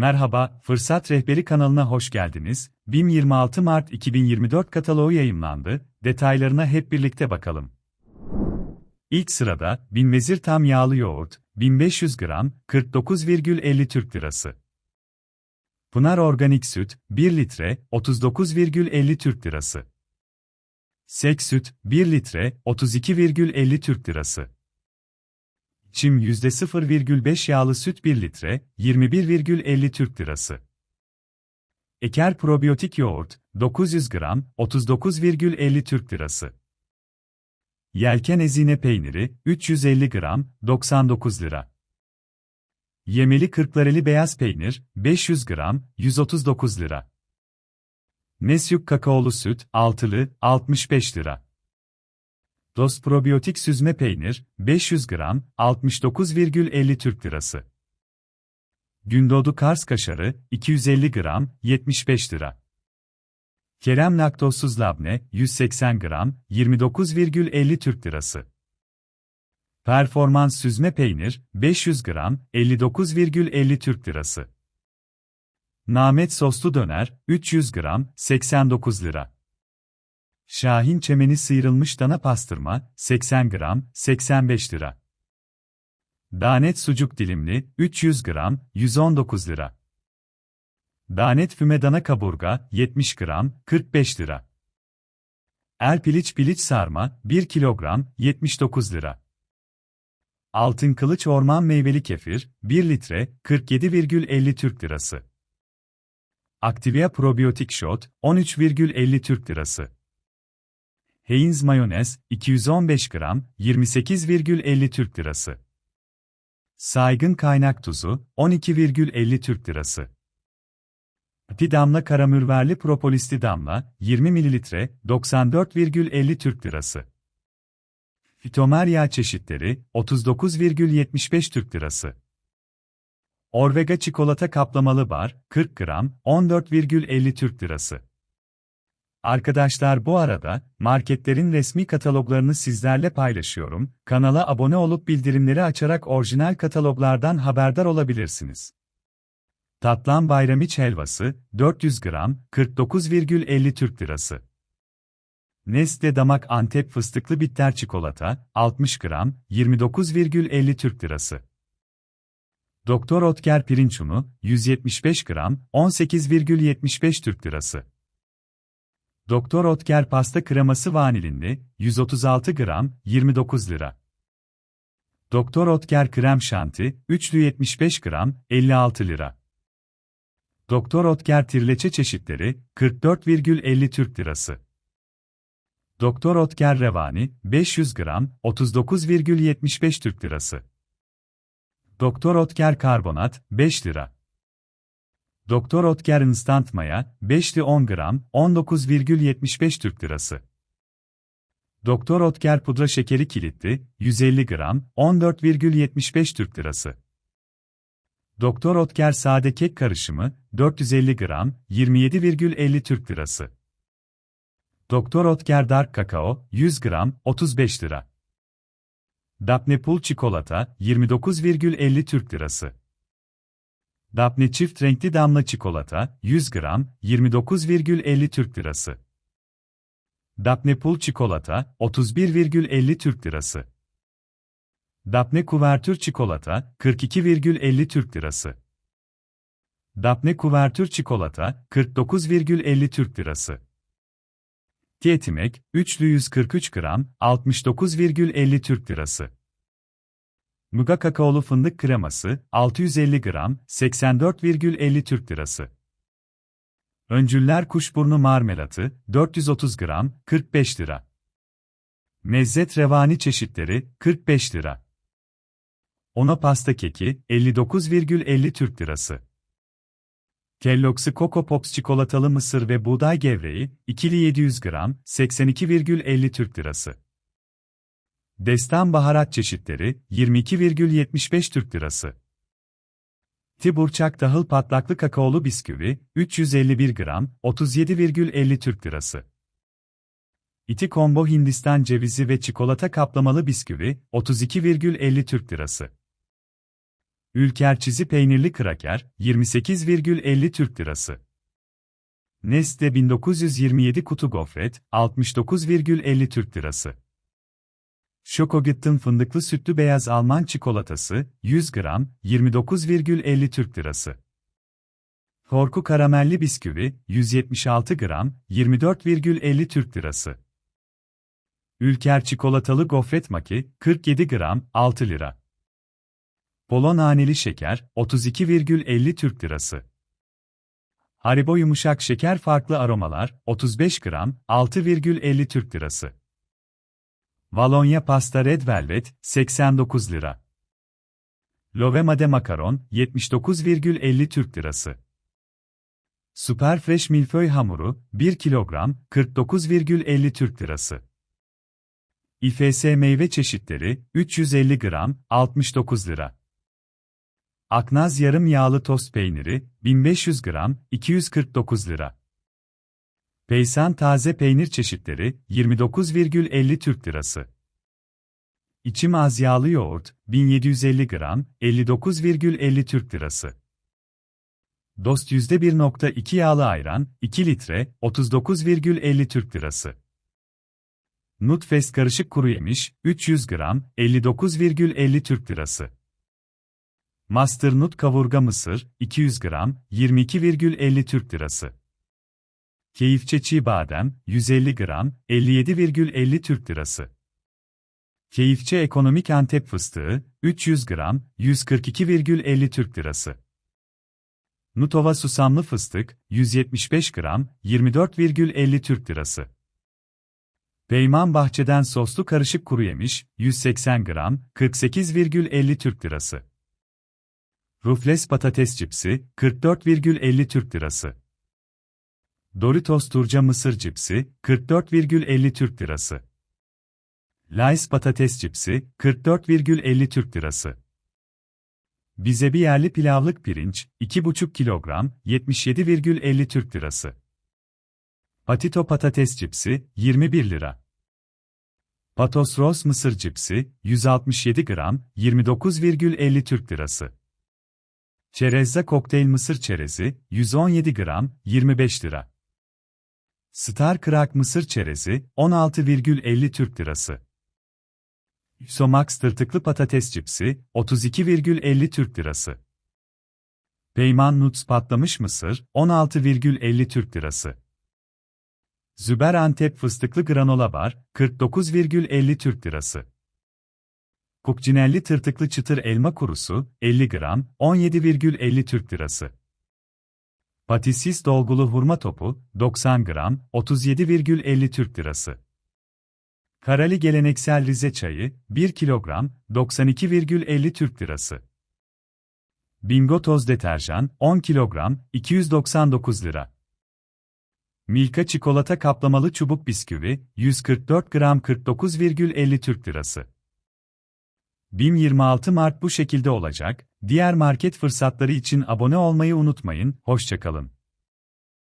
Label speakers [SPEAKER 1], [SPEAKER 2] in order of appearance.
[SPEAKER 1] Merhaba, Fırsat Rehberi kanalına hoş geldiniz. BİM 26 Mart 2024 kataloğu yayımlandı. Detaylarına hep birlikte bakalım. İlk sırada, Binvezir tam yağlı yoğurt, 1500 gram, 49,50 Türk Lirası. Pınar Organik Süt, 1 litre, 39,50 Türk Lirası. Sek Süt, 1 litre, 32,50 Türk Lirası. Çim %0,5 yağlı süt 1 litre, 21,50 Türk Lirası. Eker probiyotik yoğurt, 900 gram, 39,50 Türk Lirası. Yelken ezine peyniri, 350 gram, 99 lira. Yemeli kırklareli beyaz peynir, 500 gram, 139 lira. Nesyuk kakaolu süt, altılı, 65 lira. Dost probiyotik süzme peynir, 500 gram, 69,50 Türk Lirası. Gündoğdu Kars kaşarı, 250 gram, 75 lira. Kerem laktozsuz labne, 180 gram, 29,50 Türk Lirası. Performans süzme peynir, 500 gram, 59,50 Türk Lirası. Namet soslu döner, 300 gram, 89 lira. Şahin çemeni sıyrılmış dana pastırma, 80 gram, 85 lira. Danet sucuk dilimli, 300 gram, 119 lira. Danet füme dana kaburga, 70 gram, 45 lira. Er piliç piliç sarma, 1 kilogram, 79 lira. Altın kılıç orman meyveli kefir, 1 litre, 47,50 Türk lirası. Activia probiyotik shot, 13,50 Türk lirası. Heinz mayonez, 215 gram, 28,50 Türk lirası. Saygın kaynak tuzu, 12,50 Türk lirası. Pati damla karamürverli propolisli damla, 20 ml, 94,50 Türk lirası. Fitomer yağ çeşitleri, 39,75 Türk lirası. Orvega çikolata kaplamalı bar, 40 gram, 14,50 Türk lirası. Arkadaşlar bu arada, marketlerin resmi kataloglarını sizlerle paylaşıyorum. Kanala abone olup bildirimleri açarak orijinal kataloglardan haberdar olabilirsiniz. Tatlan bayramiç helvası, 400 gram, 49,50 Türk lirası. Nestle Damak Antep fıstıklı bitter çikolata, 60 gram, 29,50 Türk lirası. Doktor Otker pirinç unu, 175 gram, 18,75 Türk lirası. Doktor Otker pasta kreması vanilinli, 136 gram, 29 lira. Doktor Otker krem şanti, üçlü 75 gram, 56 lira. Doktor Otker tirleçe çeşitleri, 44,50 Türk lirası. Doktor Otker revani, 500 gram, 39,75 Türk lirası. Doktor Otker karbonat, 5 lira. Doktor Otker Instant Maya, 5'li 10 gram, 19,75 Türk Lirası. Doktor Otker Pudra Şekeri Kilitli, 150 gram, 14,75 Türk Lirası. Doktor Otker Sade Kek Karışımı, 450 gram, 27,50 Türk Lirası. Doktor Otker Dark Kakao, 100 gram, 35 lira. Dapne Pul Çikolata, 29,50 Türk Lirası. Dapne çift renkli damla çikolata, 100 gram, 29,50 Türk Lirası. Dapne pul çikolata, 31,50 Türk Lirası. Dapne kuvertür çikolata, 42,50 Türk Lirası. Dapne kuvertür çikolata, 49,50 Türk Lirası. Tiyetimek, üçlü 143 gram, 69,50 Türk Lirası. Muga kakaolu fındık kreması, 650 gram, 84,50 Türk Lirası. Öncüller kuşburnu marmelatı, 430 gram, 45 lira. Mezzet revani çeşitleri, 45 lira. Ona pasta keki, 59,50 Türk Lirası. Kellogg's Coco Pops çikolatalı mısır ve buğday gevreği, ikili 700 gram, 82,50 Türk Lirası. Destan baharat çeşitleri 22,75 Türk Lirası. Tiburçak tahıl patlaklı kakaolu bisküvi 351 gram 37,50 Türk Lirası. İti combo Hindistan cevizi ve çikolata kaplamalı bisküvi 32,50 Türk Lirası. Ülker çizi peynirli kraker, 28,50 Türk Lirası. Nestle 1927 kutu gofret, 69,50 Türk Lirası. Schokogütten fındıklı sütlü beyaz Alman çikolatası, 100 gram, 29,50 Türk Lirası. Korku karamelli bisküvi, 176 gram, 24,50 Türk Lirası. Ülker çikolatalı gofret maki, 47 gram, 6 lira. Polo naneli şeker, 32,50 Türk Lirası. Haribo yumuşak şeker farklı aromalar, 35 gram, 6,50 Türk Lirası. Valonya pasta Red Velvet, 89 lira. Lovemade makaron, 79,50 Türk Lirası. Superfresh milföy hamuru, 1 kilogram, 49,50 Türk Lirası. İFS meyve çeşitleri, 350 gram, 69 lira. Aknaz yarım yağlı tost peyniri, 1500 gram, 249 lira. Peysan taze peynir çeşitleri, 29,50 Türk Lirası. İçim az yağlı yoğurt, 1750 gram, 59,50 Türk Lirası. Dost %1.2 yağlı ayran, 2 litre, 39,50 Türk Lirası. Nutfest karışık kuru yemiş, 300 gram, 59,50 Türk Lirası. Master Nut kavurga mısır, 200 gram, 22,50 Türk Lirası. Keyifçe çiğ badem, 150 gram, 57,50 Türk Lirası. Keyifçe ekonomik Antep fıstığı, 300 gram, 142,50 Türk Lirası. Nutova susamlı fıstık, 175 gram, 24,50 Türk Lirası. Peyman Bahçeden soslu karışık kuru yemiş, 180 gram, 48,50 Türk Lirası. Rufles patates cipsi, 44,50 Türk Lirası. Doritos turca mısır cipsi, 44,50 Türk Lirası. Lays patates cipsi, 44,50 Türk Lirası. Bize bir yerli pilavlık pirinç, 2,5 kilogram, 77,50 Türk Lirası. Patito patates cipsi, 21 lira. Patos Ros mısır cipsi, 167 gram, 29,50 Türk Lirası. Çerezza kokteyl mısır çerezi, 117 gram, 25 lira. Star Crack mısır çerezi, 16,50 Türk Lirası. Somax tırtıklı patates cipsi, 32,50 Türk Lirası. Peyman Nuts patlamış mısır, 16,50 Türk Lirası. Züber Antep fıstıklı granola bar, 49,50 Türk Lirası. Kukcinelli tırtıklı çıtır elma kurusu, 50 gram, 17,50 Türk Lirası. Patisis dolgulu hurma topu, 90 gram, 37,50 Türk Lirası. Karali geleneksel Rize çayı, 1 kilogram, 92,50 Türk Lirası. Bingo toz deterjan, 10 kilogram, 299 lira. Milka çikolata kaplamalı çubuk bisküvi, 144 gram 49,50 Türk Lirası. BİM 26 Mart bu şekilde olacak. Diğer market fırsatları için abone olmayı unutmayın. Hoşçakalın.